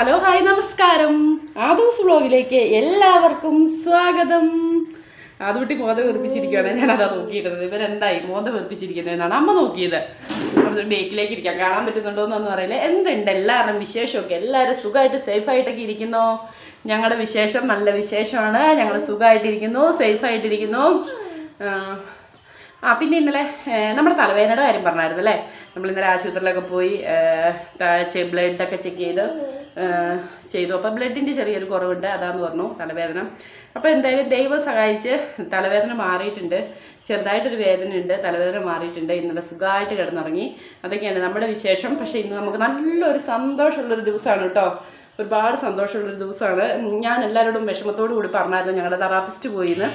Hello hi നമസ്കാരം. ആദൂസ് വ്ളോഗിലേക്ക് എല്ലാവർക്കും സ്വാഗതം. ആദ്യട്ടി മോദം വെറുപ്പിച്ചിരിക്കുകയാണ് ഞാൻ അതാ നോക്കിയിരുന്നത്. ഇവരെന്തായി? മോദം വെറുപ്പിച്ചിരിക്കുന്നതെന്നാണ് അമ്മ നോക്കിയത്. കുറച്ച് ബേക്കിലേക്ക് ഇരിക്കാം. കാണാൻ പറ്റുന്നുണ്ടോ എന്നൊന്നും അറിയില്ല. എന്തുണ്ട്? എല്ലാവരുടെയും വിശേഷമൊക്കെ? എല്ലാവരും സുഖമായിട്ട് സേഫായിട്ടൊക്കെ ഇരിക്കുന്നോ? ഞങ്ങളുടെ വിശേഷം നല്ല വിശേഷമാണ്. ഞങ്ങൾ സുഖമായിട്ടിരിക്കുന്നു സേഫായിട്ടിരിക്കുന്നു. ആ പിന്നെ ഇന്നലെ നമ്മുടെ തലവേദനയുടെ കാര്യം പറഞ്ഞായിരുന്നു അല്ലേ? നമ്മൾ ഇന്നലെ ആശുപത്രിയിലൊക്കെ പോയി ബ്ലഡൊക്കെ ചെക്ക് ചെയ്ത്. ചെയ്തു. അപ്പോൾ ബ്ലഡിന്റെ ചെറിയൊരു കുറവുണ്ട് അതാന്ന് പറഞ്ഞു തലവേദന. അപ്പോൾ എന്തായാലും ദൈവം സഹായിച്ച് തലവേദന മാറിയിട്ടുണ്ട്. ചെറുതായിട്ടൊരു ഉണ്ട് തലവേദന മാറിയിട്ടുണ്ട്. ഇന്നലെ സുഖമായിട്ട് കിടന്നുറങ്ങി. അതൊക്കെയാണ് നമ്മുടെ വിശേഷം. പക്ഷേ ഇന്ന് നമുക്ക് നല്ലൊരു സന്തോഷമുള്ളൊരു ദിവസമാണ് കേട്ടോ. ഒരുപാട് സന്തോഷമുള്ളൊരു ദിവസമാണ്. ഞാൻ എല്ലാവരോടും വിഷമത്തോടു കൂടി പറഞ്ഞായിരുന്നു ഞങ്ങളുടെ തെറാപ്പിസ്റ്റ് പോയിന്ന്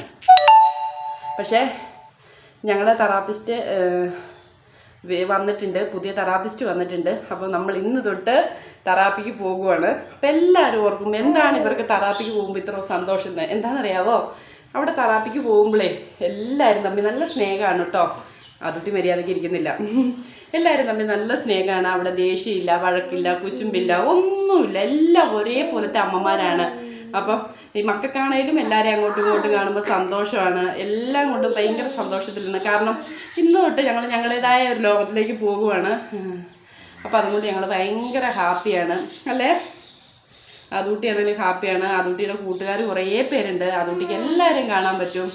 പക്ഷേ ഞങ്ങളുടെ തെറാപ്പിസ്റ്റ് വന്നിട്ടുണ്ട്. പുതിയ തെറാപ്പിസ്റ്റ് വന്നിട്ടുണ്ട്. അപ്പോൾ നമ്മൾ ഇന്ന് തൊട്ട് തെറാപ്പിക്ക് പോകുവാണ്. അപ്പോൾ എല്ലാവരും ഓർക്കും എന്താണ് ഇവർക്ക് തെറാപ്പിക്ക് പോകുമ്പോൾ ഇത്ര സന്തോഷം എന്ന്? എന്താണെന്നറിയാവോ? അവിടെ തെറാപ്പിക്ക് പോകുമ്പോഴേ എല്ലാവരും തമ്മിൽ നല്ല സ്നേഹമാണ് കേട്ടോ. അതിഥി മര്യാദയ്ക്ക് ഇരിക്കുന്നില്ല. എല്ലാവരും തമ്മിൽ നല്ല സ്നേഹമാണ്. അവിടെ ദേഷ്യമില്ല വഴക്കില്ല കുശുമ്പില്ല ഒന്നുമില്ല. എല്ലാം ഒരേപോലത്തെ അമ്മമാരാണ്. അപ്പം ഈ മക്കൾക്കാണേലും എല്ലാവരെയും അങ്ങോട്ടും ഇങ്ങോട്ടും കാണുമ്പോൾ സന്തോഷമാണ്. എല്ലാം കൊണ്ടും ഭയങ്കര സന്തോഷത്തിലാണ്. കാരണം ഇന്ന് തൊട്ട് ഞങ്ങൾ ഞങ്ങളുടേതായ ഒരു ലോകത്തിലേക്ക് പോകുവാണ്. അപ്പം അതുകൊണ്ട് ഞങ്ങൾ ഭയങ്കര ഹാപ്പിയാണ്. അല്ലേ? അതുകുട്ടി ആണെങ്കിലും ഹാപ്പിയാണ്. അതുകുട്ടിയുടെ കൂട്ടുകാർ കുറേ പേരുണ്ട്. അതുകുട്ടിക്ക് എല്ലാവരെയും കാണാൻ പറ്റും.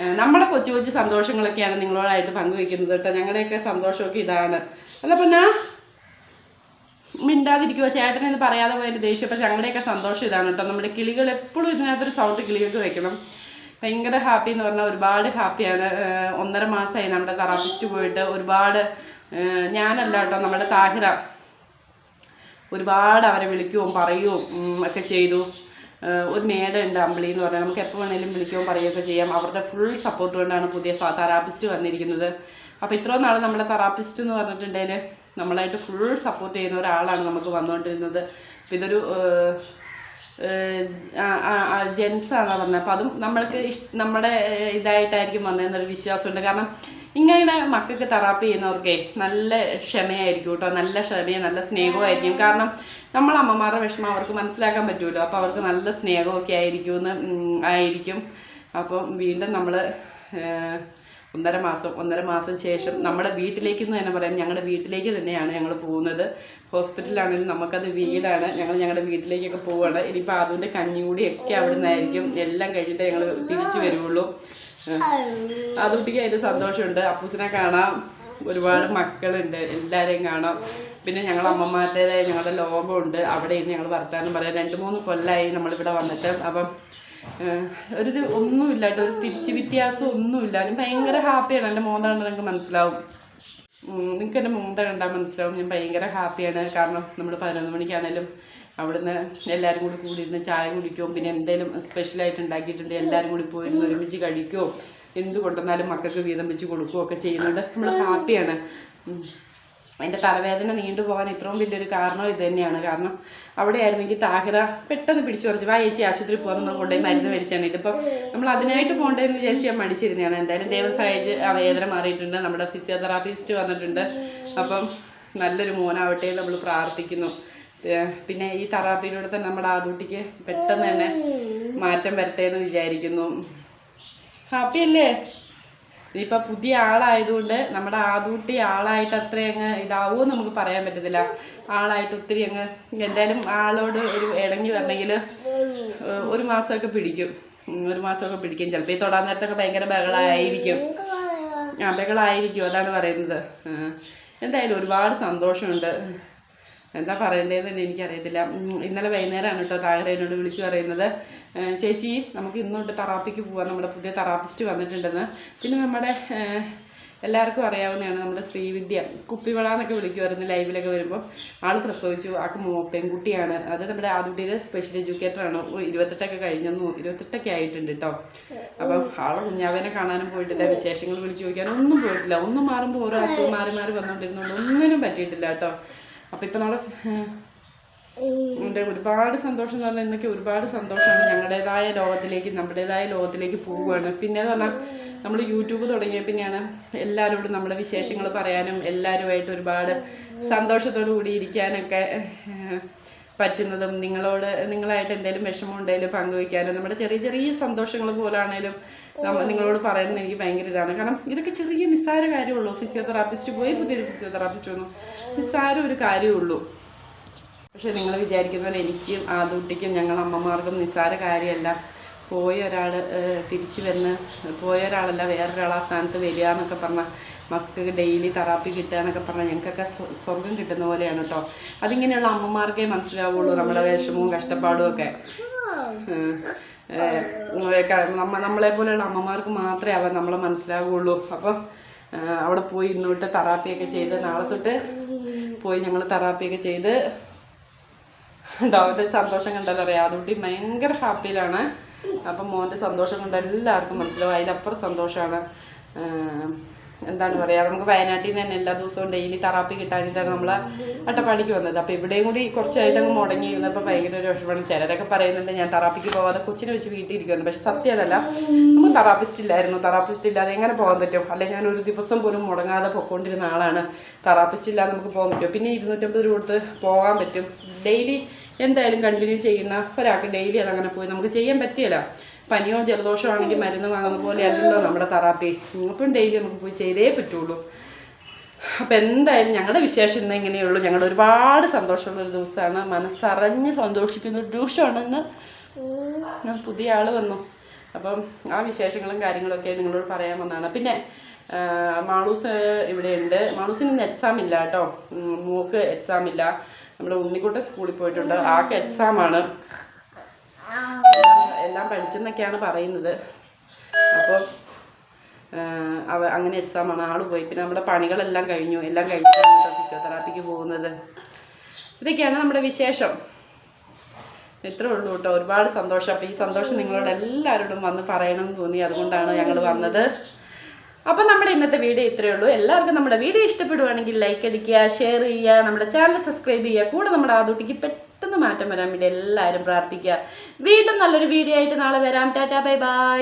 നമ്മുടെ കൊച്ചു കൊച്ചു സന്തോഷങ്ങളൊക്കെയാണ് നിങ്ങളോടായിട്ട് പങ്കുവെക്കുന്നത് കേട്ടോ. ഞങ്ങളുടെയൊക്കെ സന്തോഷമൊക്കെ ഇതാണ്. അല്ല പിന്നെ? മിണ്ടാതിരിക്കുക ചേട്ടൻ എന്ന് പറയാതെ പോയതിന്റെ ദേഷ്യം. പക്ഷെ ഞങ്ങളുടെയൊക്കെ സന്തോഷം ഇതാണ് കേട്ടോ. നമ്മുടെ കിളികൾ എപ്പോഴും ഇതിനകത്തൊരു സൗണ്ട് കിളികൾക്ക് വെക്കണം. ഭയങ്കര ഹാപ്പി എന്ന് പറഞ്ഞാൽ ഒരുപാട് ഹാപ്പിയാണ് ഒന്നര മാസമായി നമ്മുടെ തെറാപ്പിസ്റ്റ് പോയിട്ട് ഒരുപാട് ഞാനല്ല കേട്ടോ നമ്മുടെ താഹിറ. ഒരുപാട് അവരെ വിളിക്കുകയും പറയുകയും ഒക്കെ ചെയ്തു. ഒരു മേഡുണ്ട് അമ്പിളി എന്ന് പറഞ്ഞാൽ നമുക്ക് എപ്പോൾ വേണേലും വിളിക്കുകയും പറയുകയൊക്കെ ചെയ്യാം. അവരുടെ ഫുൾ സപ്പോർട്ട് കൊണ്ടാണ് പുതിയ തെറാപ്പിസ്റ്റ് വന്നിരിക്കുന്നത്. അപ്പോൾ ഇത്രയും നാൾ നമ്മുടെ തെറാപ്പിസ്റ്റ് എന്ന് പറഞ്ഞിട്ടുണ്ടെങ്കിൽ നമ്മളായിട്ട് ഫുൾ സപ്പോർട്ട് ചെയ്യുന്ന ഒരാളാണ് നമുക്ക് വന്നുകൊണ്ടിരുന്നത്. ഇതൊരു ജെൻസ് ആണെന്ന് പറഞ്ഞത് അപ്പോൾ അതും നമ്മൾക്ക് നമ്മുടെ ഇതായിട്ടായിരിക്കും വന്നതെന്നൊരു വിശ്വാസമുണ്ട്. കാരണം ഇങ്ങനെ മക്കൾക്ക് തെറാപ്പി ചെയ്യുന്നവർക്കേ നല്ല ക്ഷമയായിരിക്കും കേട്ടോ. നല്ല ക്ഷമയും നല്ല സ്നേഹമായിരിക്കും കാരണം നമ്മൾ അമ്മമാരുടെ വിഷമം അവർക്ക് മനസ്സിലാക്കാൻ പറ്റുമല്ലോ അപ്പോൾ അവർക്ക് നല്ല സ്നേഹമൊക്കെ ആയിരിക്കും എന്ന് ആയിരിക്കും. അപ്പം വീണ്ടും നമ്മൾ ഒന്നര മാസം ഒന്നര മാസം ശേഷം നമ്മുടെ വീട്ടിലേക്ക് എന്ന് തന്നെ പറയാം. ഞങ്ങളുടെ വീട്ടിലേക്ക് തന്നെയാണ് ഞങ്ങൾ പോകുന്നത്. ഹോസ്പിറ്റലാണെങ്കിലും നമുക്കത് വീടാണ്. ഞങ്ങൾ ഞങ്ങളുടെ വീട്ടിലേക്കൊക്കെ പോവുകയാണ് ഇനിയിപ്പോൾ അതിന്റെ കഞ്ഞികൂടിയൊക്കെ അവിടെ നിന്നായിരിക്കും എല്ലാം കഴിഞ്ഞിട്ട് ഞങ്ങൾ തിരിച്ചു വരുള്ളൂ അതുകുട്ടിക്ക് അതിന്റെ സന്തോഷമുണ്ട്. അപ്പൂസിനെ കാണാം. ഒരുപാട് മക്കളുണ്ട്. എല്ലാവരെയും കാണാം. പിന്നെ ഞങ്ങൾ അമ്മമാരുടേതായ ഞങ്ങളുടെ ലോകമുണ്ട്. അവിടെ ഇരുന്ന് ഞങ്ങൾ വർത്താനം പറയാം. രണ്ട് മൂന്ന് കൊല്ലമായി നമ്മളിവിടെ വന്നിട്ട്. അപ്പം ഒരു ഇത് ഒന്നുമില്ല കേട്ടോ. ഒരു തിരിച്ച് വ്യത്യാസം ഒന്നുമില്ല. ഭയങ്കര ഹാപ്പിയാണ് എന്റെ മോന്ത കണ്ടാൽ നിങ്ങൾക്ക് മനസ്സിലാവും. നിങ്ങൾക്ക് എന്റെ മോന്ത കണ്ടാൽ മനസ്സിലാവും. ഞാൻ ഭയങ്കര ഹാപ്പിയാണ് കാരണം നമ്മൾ പതിനൊന്ന് മണിക്കാണേലും അവിടുന്ന് എല്ലാവരും കൂടി കൂടി ഇരുന്ന് ചായ കുടിക്കും. പിന്നെ എന്തെങ്കിലും സ്പെഷ്യലായിട്ട് ഉണ്ടാക്കിയിട്ടുണ്ട്. എല്ലാവരും കൂടി പോയിരുന്ന് ഒരുമിച്ച് കഴിക്കുകയോ എന്ത് കൊണ്ടുവന്നാലും മക്കൾക്ക് വീതം വെച്ച് കൊടുക്കുകയോ ഒക്കെ ചെയ്യുന്നുണ്ട് നമ്മൾ ഹാപ്പിയാണ്. എന്റെ തലവേദന നീണ്ടു പോകാൻ ഇത്രയും വലിയൊരു കാരണം ഇത് തന്നെയാണ്. കാരണം അവിടെ ആയിരുന്നെങ്കിൽ താഹിറ പെട്ടെന്ന് പിടിച്ചു പറിച്ചു വാ ചേച്ചി ആശുപത്രി നമ്മൾ കൊണ്ടുപോയി മരുന്ന് മേടിച്ചാണ്. ഇതിപ്പോൾ നമ്മൾ അതിനായിട്ട് പോകേണ്ടതെന്ന് വിചാരിച്ച് ഞാൻ മടിച്ചിരുന്നതാണ്. എന്തായാലും ദൈവം സഹായിച്ച് ആ വേദന മാറിയിട്ടുണ്ട്. നമ്മുടെ ഫിസിയോതെറാപ്പിസ്റ്റ് വന്നിട്ടുണ്ട്. അപ്പം നല്ലൊരു മോനാവട്ടെ നമ്മൾ പ്രാർത്ഥിക്കുന്നു. പിന്നെ ഈ തെറാപ്പിയിലൂടെ തന്നെ നമ്മുടെ ആദൂട്ടിക്ക് പെട്ടെന്ന് തന്നെ മാറ്റം വരട്ടെ എന്ന് വിചാരിക്കുന്നു. ഹാപ്പി അല്ലേ? ഇനിയിപ്പോൾ പുതിയ ആളായതുകൊണ്ട് നമ്മുടെ ആദൂട്ടി ആളായിട്ട് അത്ര അങ്ങ് ഇതാവുമോ നമുക്ക് പറയാൻ പറ്റത്തില്ല. ആളായിട്ട് ഒത്തിരി അങ്ങ് എന്തായാലും ആളോട് ഒരു ഇണങ്ങി വരണമെങ്കിൽ ഒരു മാസമൊക്കെ പിടിക്കും. ഒരു മാസമൊക്കെ പിടിക്കും. ചിലപ്പോൾ ഈ തൊടാൻ നേരത്തൊക്കെ ഭയങ്കര ബഹളമായിരിക്കും ആ ബഹളമായിരിക്കും അതാണ് പറയുന്നത്. എന്തായാലും ഒരുപാട് സന്തോഷമുണ്ട്. എന്താ പറയേണ്ടതെന്ന് തന്നെ എനിക്കറിയത്തില്ല. ഇന്നലെ വൈകുന്നേരമാണ് കേട്ടോ താഴെ എന്നോട് വിളിച്ചു പറയുന്നത്. ചേച്ചി നമുക്ക് ഇന്നോട്ട് തറാപ്പിക്ക് പോവാം. നമ്മുടെ പുതിയ തറാപ്പിസ്റ്റ് വന്നിട്ടുണ്ടെന്ന്. പിന്നെ നമ്മുടെ എല്ലാവർക്കും അറിയാവുന്നതാണ് നമ്മുടെ ശ്രീവിദ്യ. കുപ്പിവള എന്നൊക്കെ വിളിക്കുമായിരുന്നു ലൈവിലൊക്കെ വരുമ്പോൾ ആൾ പ്രസവിച്ചു. ആൾക്ക് പെൺകുട്ടിയാണ്. അത് നമ്മുടെ ആദ്യത്തെ സ്പെഷ്യൽ എഡ്യൂക്കേറ്ററാണ് ഇരുപത്തെട്ടൊക്കെ കഴിഞ്ഞെന്നു ഇരുപത്തെട്ടൊക്കെ ആയിട്ടുണ്ട് കേട്ടോ. അപ്പം ആളെ കുഞ്ഞാവനെ കാണാനും പോയിട്ടില്ല. വിശേഷങ്ങൾ വിളിച്ചു ചോദിക്കാനും ഒന്നും പോയിട്ടില്ല. ഒന്നും മാറുമ്പോൾ ഓരോ അസുഖം മാറി മാറി വന്നുകൊണ്ടിരുന്നുകൊണ്ട് ഒന്നിനും പറ്റിയിട്ടില്ല കേട്ടോ. അപ്പം ഇപ്പൊ നമ്മുടെ ഒരുപാട് സന്തോഷം എന്ന് പറഞ്ഞാൽ ഇന്നൊക്കെ ഒരുപാട് സന്തോഷമാണ്. ഞങ്ങളുടേതായ ലോകത്തിലേക്ക് നമ്മുടേതായ ലോകത്തിലേക്ക് പോവുകയാണ്. പിന്നെ എന്ന് പറഞ്ഞാൽ നമ്മൾ യൂട്യൂബ് തുടങ്ങിയ പിന്നെയാണ് എല്ലാവരോടും നമ്മുടെ വിശേഷങ്ങൾ പറയാനും എല്ലാവരുമായിട്ട് ഒരുപാട് സന്തോഷത്തോടു കൂടി ഇരിക്കാനൊക്കെ പറ്റുന്നതും നിങ്ങളോട് നിങ്ങളായിട്ട് എന്തെങ്കിലും വിഷമം ഉണ്ടെങ്കിലും പങ്കുവയ്ക്കാനും നമ്മുടെ ചെറിയ ചെറിയ സന്തോഷങ്ങൾ പോലാണേലും നിങ്ങളോട് പറയുന്നത് എനിക്ക് ഭയങ്കര ഇതാണ്. കാരണം ഇതൊക്കെ ചെറിയ നിസ്സാര കാര്യമുള്ളൂ. ഫിസിയോതെറാപ്പിസ്റ്റ് പോയി പുതിയൊരു ഫിസിയോതെറാപ്പിസ്റ്റ് വന്നു. നിസ്സാര ഒരു കാര്യമുള്ളൂ. പക്ഷെ നിങ്ങൾ വിചാരിക്കുന്ന പോലെ എനിക്കും ആദൂട്ടിക്കും ഞങ്ങൾ അമ്മമാർക്കും നിസ്സാര കാര്യമല്ല. പോയ ഒരാൾ തിരിച്ചു വന്ന് പോയ ഒരാളല്ല വേറൊരാൾ ആ സ്ഥാനത്ത് വരിക എന്നൊക്കെ പറഞ്ഞാൽ മക്കൾക്ക് ഡെയിലി തെറാപ്പി കിട്ടുക എന്നൊക്കെ പറഞ്ഞാൽ ഞങ്ങൾക്കൊക്കെ സ്വർഗം കിട്ടുന്ന പോലെയാണ് കേട്ടോ അതിങ്ങനെയുള്ള അമ്മമാർക്കേ മനസ്സിലാവുള്ളൂ നമ്മുടെ വിഷമവും കഷ്ടപ്പാടും ഒക്കെ. നമ്മ നമ്മളെ പോലെയുള്ള അമ്മമാർക്ക് മാത്രമേ അവ നമ്മളെ മനസ്സിലാവുള്ളൂ. അപ്പം അവിടെ പോയി ഇന്നോട്ട് തെറാപ്പിയൊക്കെ ചെയ്ത് നാളെ തൊട്ട് പോയി ഞങ്ങൾ തെറാപ്പിയൊക്കെ ചെയ്ത്. ഡോക്ടർ സന്തോഷം കണ്ടതറിയാം. അതുകൊണ്ട് ഭയങ്കര ഹാപ്പിയിലാണ് അപ്പം മോന്റെ സന്തോഷം കൊണ്ട് എല്ലാവർക്കും മനസ്സിലാവും. അതിലപ്പുറം സന്തോഷമാണ്. എന്താണ് പറയുക നമുക്ക് വയനാട്ടിൽ നിന്ന് തന്നെ എല്ലാ ദിവസവും ഡെയിലി തെറാപ്പി കിട്ടാനിട്ടാണ് നമ്മൾ അട്ടപ്പാടിക്ക് വന്നത്. അപ്പോൾ ഇവിടെയും കൂടി കുറച്ചായിട്ട് അങ്ങ് മുടങ്ങി ഇരുന്നപ്പോൾ ഭയങ്കര ഒരു വിഷമമാണ്. ചിലരൊക്കെ പറയുന്നുണ്ട് ഞാൻ തെറാപ്പിക്ക് പോവാതെ കൊച്ചിനെ വെച്ച് വീട്ടിൽ ഇരിക്കുന്നു പക്ഷെ സത്യം അതല്ല നമ്മൾ തെറാപ്പിസ്റ്റ് ഇല്ലായിരുന്നു. തെറാപ്പിസ്റ്റ് ഇല്ലാതെ എങ്ങനെ പോകാൻ പറ്റും? അല്ലെങ്കിൽ ഞാൻ ഒരു ദിവസം പോലും മുടങ്ങാതെ പൊക്കോണ്ടിരുന്ന ആളാണ്. തെറാപ്പിസ്റ്റ് ഇല്ലാതെ നമുക്ക് പോകാൻ പറ്റും പിന്നെ ഇരുന്നൂറ്റമ്പത് രൂപ കൊടുത്ത് പോകാൻ പറ്റും. ഡെയിലി എന്തായാലും കണ്ടിന്യൂ ചെയ്യുന്ന ഒരാൾക്ക് ഡെയിലി അതങ്ങനെ പോയി നമുക്ക് ചെയ്യാൻ പറ്റില്ല പനിയോ ജലദോഷമോ ആണെങ്കിൽ മരുന്ന് വാങ്ങുന്ന പോലെ അല്ലല്ലോ നമ്മുടെ തെറാപ്പി. ഇപ്പം ഡെയിലി നമുക്ക് പോയി ചെയ്തേ പറ്റുള്ളൂ. അപ്പം എന്തായാലും ഞങ്ങളുടെ വിശേഷം ഇന്ന് ഇങ്ങനെയുള്ളൂ. ഞങ്ങളുടെ ഒരുപാട് സന്തോഷമുള്ള ഒരു ദിവസമാണ്. മനസ്സറിഞ്ഞ് സന്തോഷിക്കുന്ന ഒരു ദിവസമാണെന്ന് പുതിയ ആൾ വന്നു. അപ്പം ആ വിശേഷങ്ങളും കാര്യങ്ങളൊക്കെ നിങ്ങളോട് പറയാൻ വന്നതാണ്. പിന്നെ മാളൂസ് ഇവിടെയുണ്ട് മാളൂസിന് ഇന്ന് എക്സാം ഇല്ല കേട്ടോ. മോക്ക് എക്സാം ഇല്ല. നമ്മുടെ ഉണ്ണിക്കുട്ടൻ സ്കൂളിൽ പോയിട്ടുണ്ട്. ആൾക്ക് എക്സാമാണ് എല്ലാം- പഠിച്ചെന്നൊക്കെയാണ് പറയുന്നത്. അപ്പോൾ അവ അങ്ങനെ എക്സാമാണ് ആൾ പോയി. പിന്നെ നമ്മുടെ പണികളെല്ലാം കഴിഞ്ഞു. എല്ലാം കഴിച്ചാണ് ഫിസിയോതെറാപ്പിക്ക് പോകുന്നത്. ഇതൊക്കെയാണ് നമ്മുടെ വിശേഷം. ഇത്രേ ഉള്ളൂ കേട്ടോ. ഒരുപാട് സന്തോഷം. അപ്പോൾ ഈ സന്തോഷം നിങ്ങളോട് എല്ലാവരോടും വന്ന് പറയണം എന്ന് തോന്നി. അതുകൊണ്ടാണ് ഞങ്ങൾ വന്നത്. അപ്പം നമ്മുടെ ഇന്നത്തെ വീഡിയോ ഇത്രയേ ഉള്ളൂ. എല്ലാവർക്കും നമ്മുടെ വീഡിയോ ഇഷ്ടപ്പെടുവാണെങ്കിൽ ലൈക്ക് അടിക്കുക ഷെയർ ചെയ്യുക നമ്മുടെ ചാനൽ സബ്സ്ക്രൈബ് ചെയ്യുക. കൂടെ നമ്മുടെ ആദൂട്ടിക്ക് പെട്ടെന്ന് മാറ്റം വരാൻ വേണ്ടി എല്ലാവരും പ്രാർത്ഥിക്കുക. വീണ്ടും നല്ലൊരു വീഡിയോ ആയിട്ട് നാളെ വരാം. Tata bye bye.